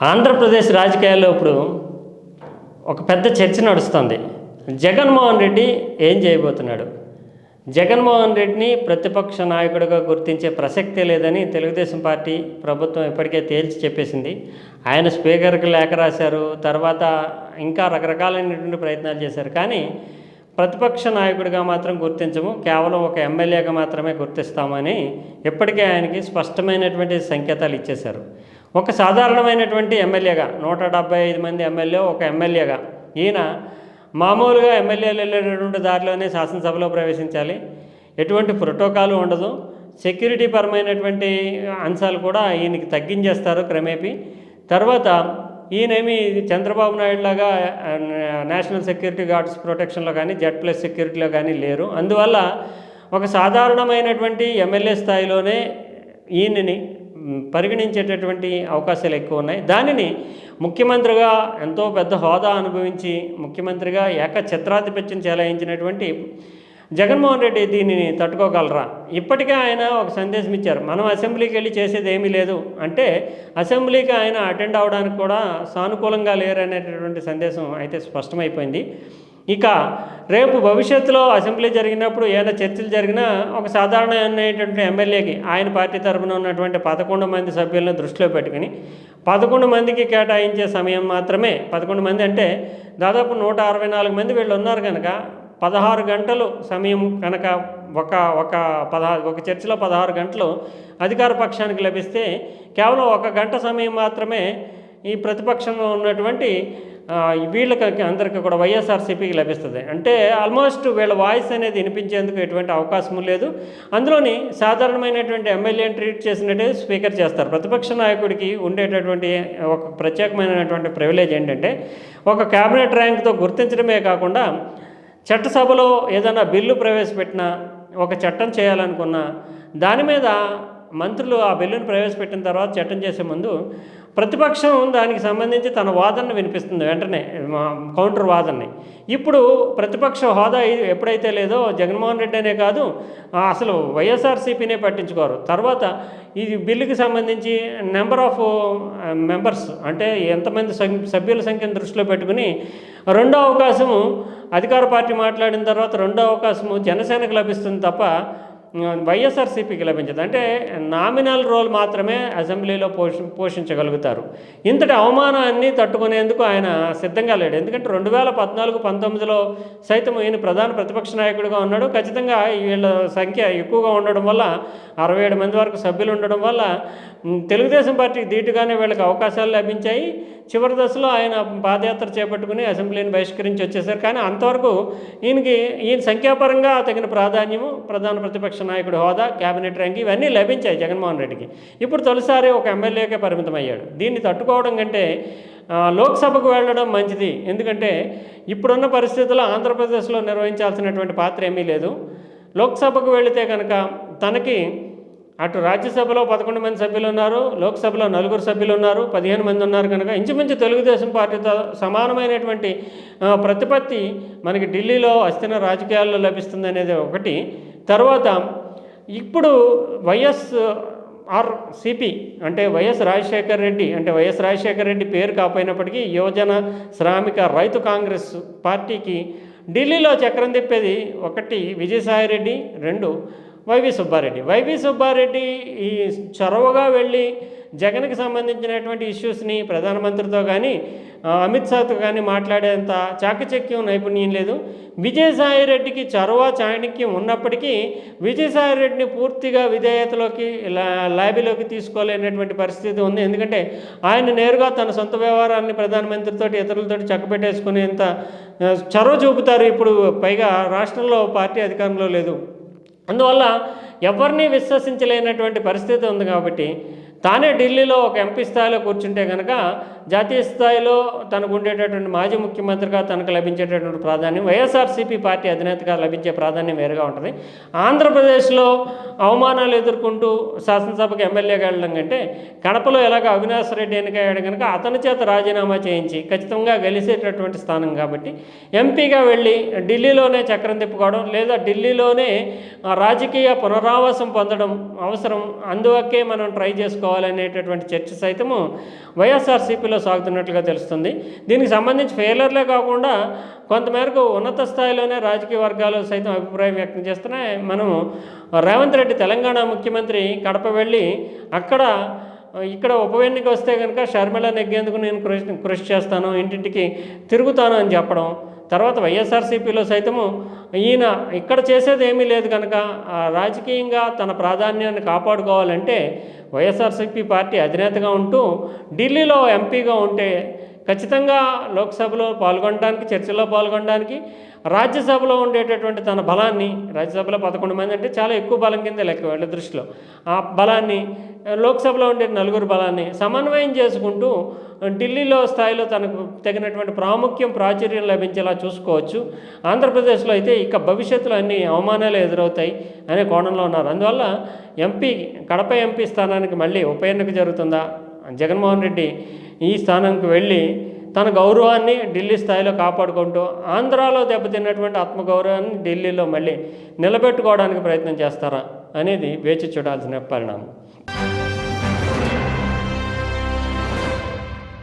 ఆంధ్రప్రదేశ్ రాజకీయాల్లో ఇప్పుడు ఒక పెద్ద చర్చ నడుస్తుంది. జగన్మోహన్ రెడ్డి ఏం చేయబోతున్నాడు? జగన్మోహన్ రెడ్డిని ప్రతిపక్ష నాయకుడిగా గుర్తించే ప్రసక్తే లేదని తెలుగుదేశం పార్టీ ప్రభుత్వం ఇప్పటికే తేల్చి చెప్పేసింది. ఆయన స్పీకర్కి లేఖ రాశారు తర్వాత ఇంకా రకరకాలైనటువంటి ప్రయత్నాలు చేశారు. కానీ ప్రతిపక్ష నాయకుడిగా మాత్రం గుర్తించము కేవలం ఒక ఎమ్మెల్యేగా మాత్రమే గుర్తిస్తామని ఇప్పటికే ఆయనకి స్పష్టమైనటువంటి సంకేతాలు ఇచ్చేశారు. ఒక సాధారణమైనటువంటి ఎమ్మెల్యేగా నూట డెబ్బై ఐదు మంది ఎమ్మెల్యే ఒక ఎమ్మెల్యేగా. ఈయన మామూలుగా ఎమ్మెల్యేలు వెళ్ళేటటువంటి దారిలోనే శాసనసభలో ప్రవేశించాలి. ఎటువంటి ప్రోటోకాల్ ఉండదు. సెక్యూరిటీ పరమైనటువంటి అంశాలు కూడా ఈయనకి తగ్గించేస్తారు క్రమేపీ. తర్వాత ఈయనేమి చంద్రబాబు నాయుడు లాగా నేషనల్ సెక్యూరిటీ గార్డ్స్ ప్రొటెక్షన్లో కానీ జెడ్ ప్లస్ సెక్యూరిటీలో కానీ లేరు. అందువల్ల ఒక సాధారణమైనటువంటి ఎమ్మెల్యే స్థాయిలోనే ఈయనని పరిగణించేటటువంటి అవకాశాలు ఎక్కువ ఉన్నాయి. దానిని ముఖ్యమంత్రిగా ఎంతో పెద్ద హోదా అనుభవించి ముఖ్యమంత్రిగా ఏక ఛత్రాధిపత్యం చెలాయించినటువంటి జగన్మోహన్ రెడ్డి దీనిని తట్టుకోగలరా? ఇప్పటికే ఆయన ఒక సందేశం ఇచ్చారు. మనం అసెంబ్లీకి వెళ్ళి చేసేది ఏమీ లేదు అంటే అసెంబ్లీకి ఆయన అటెండ్ అవడానికి కూడా సానుకూలంగా లేరనేటటువంటి సందేశం అయితే స్పష్టమైపోయింది. ఇక రేపు భవిష్యత్తులో అసెంబ్లీ జరిగినప్పుడు ఏదైనా చర్చలు జరిగినా ఒక సాధారణమైనటువంటి ఎమ్మెల్యేకి ఆయన పార్టీ తరఫున ఉన్నటువంటి పదకొండు మంది సభ్యులను దృష్టిలో పెట్టుకుని పదకొండు మందికి కేటాయించే సమయం మాత్రమే. పదకొండు మంది అంటే దాదాపు నూట అరవై నాలుగు మంది వీళ్ళు ఉన్నారు కనుక పదహారు గంటలు సమయం కనుక ఒక ఒక పదహారు ఒక చర్చలో పదహారు గంటలు అధికార పక్షానికి లభిస్తే కేవలం ఒక గంట సమయం మాత్రమే ఈ ప్రతిపక్షంలో ఉన్నటువంటి వీళ్ళకి అందరికీ కూడా వైఎస్ఆర్సీపీకి లభిస్తుంది. అంటే ఆల్మోస్ట్ వీళ్ళ వాయిస్ అనేది వినిపించేందుకు ఎటువంటి అవకాశం లేదు. అందులోని సాధారణమైనటువంటి ఎమ్మెల్యేని ట్రీట్ చేసినట్టే స్పీకర్ చేస్తారు. ప్రతిపక్ష నాయకుడికి ఉండేటటువంటి ఒక ప్రత్యేకమైనటువంటి ప్రివిలేజ్ ఏంటంటే ఒక క్యాబినెట్ ర్యాంక్తో గుర్తించడమే కాకుండా చట్టసభలో ఏదైనా బిల్లు ప్రవేశపెట్టినా ఒక చట్టం చేయాలనుకున్నా దాని మీద మంత్రులు ఆ బిల్లును ప్రవేశపెట్టిన తర్వాత చట్టం చేసే ముందు ప్రతిపక్షం దానికి సంబంధించి తన వాదనను వినిపిస్తుంది వెంటనే కౌంటర్ వాదనని. ఇప్పుడు ప్రతిపక్ష హోదా ఎప్పుడైతే లేదో జగన్మోహన్ రెడ్డి అనే కాదు అసలు వైఎస్ఆర్సీపీనే పట్టించుకోరు. తర్వాత ఈ బిల్లుకి సంబంధించి నెంబర్ ఆఫ్ మెంబర్స్ అంటే ఎంతమంది సభ్యుల సంఖ్యను దృష్టిలో పెట్టుకుని రెండో అవకాశము అధికార పార్టీ మాట్లాడిన తర్వాత రెండో అవకాశము జనసేనకు లభిస్తుంది తప్ప వైఎస్ఆర్సీపీకి లభించదు. అంటే నామినల్ రోల్ మాత్రమే అసెంబ్లీలో పోషి పోషించగలుగుతారు. ఇంతటి అవమానాన్ని తట్టుకునేందుకు ఆయన సిద్ధంగా లేడు. ఎందుకంటే రెండు వేల పద్నాలుగు పంతొమ్మిదిలో సైతం ఈయన ప్రధాన ప్రతిపక్ష నాయకుడిగా ఉన్నాడు. ఖచ్చితంగా వీళ్ళ సంఖ్య ఎక్కువగా ఉండడం వల్ల అరవై ఏడు మంది వరకు సభ్యులు ఉండడం వల్ల తెలుగుదేశం పార్టీకి ధీటుగానే వీళ్ళకి అవకాశాలు లభించాయి. చివరి దశలో ఆయన పాదయాత్ర చేపట్టుకుని అసెంబ్లీని బహిష్కరించి వచ్చేసారు. కానీ అంతవరకు ఈయనకి ఈయన సంఖ్యాపరంగా తగిన ప్రాధాన్యము ప్రధాన ప్రతిపక్ష నాయకుడు హోదా కేబినెట్ ర్యాంక్ ఇవన్నీ లభించాయి జగన్మోహన్ రెడ్డికి. ఇప్పుడు తొలిసారి ఒక ఎమ్మెల్యేకే పరిమితం అయ్యాడు దీన్ని తట్టుకోవడం కంటే లోక్సభకు వెళ్ళడం మంచిది. ఎందుకంటే ఇప్పుడున్న పరిస్థితుల్లో ఆంధ్రప్రదేశ్లో నిర్వహించాల్సినటువంటి పాత్ర ఏమీ లేదు. లోక్సభకు వెళితే కనుక తనకి అటు రాజ్యసభలో పదకొండు మంది సభ్యులు ఉన్నారు లోక్సభలో నలుగురు సభ్యులు ఉన్నారు పదిహేను మంది ఉన్నారు కనుక ఇంచుమించు తెలుగుదేశం పార్టీతో సమానమైనటువంటి ప్రతిపత్తి మనకి ఢిల్లీలో అస్థిన రాజకీయాల్లో లభిస్తుంది అనేది ఒకటి. తర్వాత ఇప్పుడు వైఎస్ ఆర్ సిపి అంటే వైఎస్ రాజశేఖర్ రెడ్డి అంటే వైఎస్ రాజశేఖర్ రెడ్డి పేరు కాపోయినప్పటికీ యువజన శ్రామిక రైతు కాంగ్రెస్ పార్టీకి ఢిల్లీలో చక్రం తిప్పేది ఒకటి విజయసాయి రెడ్డి రెండు వైవి సుబ్బారెడ్డి. వైవి సుబ్బారెడ్డి ఈ చొరవగా వెళ్ళి జగన్కి సంబంధించినటువంటి ఇష్యూస్ని ప్రధానమంత్రితో కానీ అమిత్ షాతో కానీ మాట్లాడేంత చాకచక్యం నైపుణ్యం లేదు. విజయసాయి రెడ్డికి చొరవ చాణక్యం ఉన్నప్పటికీ విజయసాయి రెడ్డిని పూర్తిగా విధేయతలోకి లా- లాబీలోకి తీసుకోలేనటువంటి పరిస్థితి ఉంది. ఎందుకంటే ఆయన నేరుగా తన సొంత వ్యవహారాన్ని ప్రధానమంత్రితో ఇతరులతో చక్కబెట్టేసుకునేంత చొరవ చూపుతారు ఇప్పుడు. పైగా రాష్ట్రంలో పార్టీ అధికారంలో లేదు. అందువల్ల ఎవరిని విశ్వసించలేనటువంటి పరిస్థితి ఉంది కాబట్టి తానే ఢిల్లీలో ఒక ఎంపీ స్థాయిలో కూర్చుంటే కనుక జాతీయ స్థాయిలో తనకు ఉండేటటువంటి మాజీ ముఖ్యమంత్రిగా తనకు లభించేటటువంటి ప్రాధాన్యం వైఎస్ఆర్సీపీ పార్టీ అధినేతగా లభించే ప్రాధాన్యం వేరుగా ఉంటుంది. ఆంధ్రప్రదేశ్లో అవమానాలు ఎదుర్కొంటూ శాసనసభకు ఎమ్మెల్యేగా వెళ్ళడం కంటే కడపలో ఎలాగ అవినాష్ రెడ్డి ఎన్నికయ్యాడు కనుక అతని చేత రాజీనామా చేయించి ఖచ్చితంగా గెలిచేటటువంటి స్థానం కాబట్టి ఎంపీగా వెళ్ళి ఢిల్లీలోనే చక్రం తిప్పుకోవడం లేదా ఢిల్లీలోనే ఆ, రాజకీయ పునరావాసం పొందడం అవసరం అందువకే మనం ట్రై చేసుకోవాలనేటటువంటి చర్చ సైతము వైఎస్ఆర్సీపీలో సాగుతున్నట్లుగా తెలుస్తుంది. దీనికి సంబంధించి ఫెయిలర్లే కాకుండా కొంతమేరకు ఉన్నత స్థాయిలోనే రాజకీయ వర్గాలు సైతం అభిప్రాయం వ్యక్తం చేస్తున్నాయి. మనము రేవంత్ రెడ్డి తెలంగాణ ముఖ్యమంత్రి కడప వెళ్ళి అక్కడ ఇక్కడ ఉప ఎన్నిక వస్తే కనుక షర్మిల నెగ్గేందుకు నేను కృషి కృషి చేస్తాను ఇంటింటికి తిరుగుతాను అని చెప్పడం. తర్వాత వైఎస్ఆర్సీపీలో సైతము ఈయన ఇక్కడ చేసేది ఏమీ లేదు కనుక రాజకీయంగా తన ప్రాధాన్యాన్ని కాపాడుకోవాలంటే వైఎస్ఆర్సీపీ పార్టీ అధినేతగా ఉంటూ ఢిల్లీలో ఎంపీగా ఉంటే ఖచ్చితంగా లోక్సభలో పాల్గొనడానికి చర్చలో పాల్గొనడానికి రాజ్యసభలో ఉండేటటువంటి తన బలాన్ని రాజ్యసభలో పదకొండు మంది అంటే చాలా ఎక్కువ బలం కింద లెక్క వాళ్ళ దృష్టిలో. ఆ బలాన్ని లోక్సభలో ఉండే నలుగురు బలాన్ని సమన్వయం చేసుకుంటూ ఢిల్లీలో స్థాయిలో తనకు తగినటువంటి ప్రాముఖ్యం ప్రాచుర్యం లభించేలా చూసుకోవచ్చు. ఆంధ్రప్రదేశ్లో అయితే ఇక భవిష్యత్తులో అన్ని అవమానాలు ఎదురవుతాయి అనే కోణంలో ఉన్నారు. అందువల్ల ఎంపీ కడప ఎంపీ స్థానానికి మళ్ళీ ఉప ఎన్నిక జరుగుతుందా? జగన్మోహన్ రెడ్డి ఈ స్థానంకి వెళ్ళి తన గౌరవాన్ని ఢిల్లీ స్థాయిలో కాపాడుకుంటూ ఆంధ్రాలో దెబ్బతిన్నటువంటి ఆత్మగౌరవాన్ని ఢిల్లీలో మళ్ళీ నిలబెట్టుకోవడానికి ప్రయత్నం చేస్తారా అనేది వేచి చూడాల్సిన పరిణామం.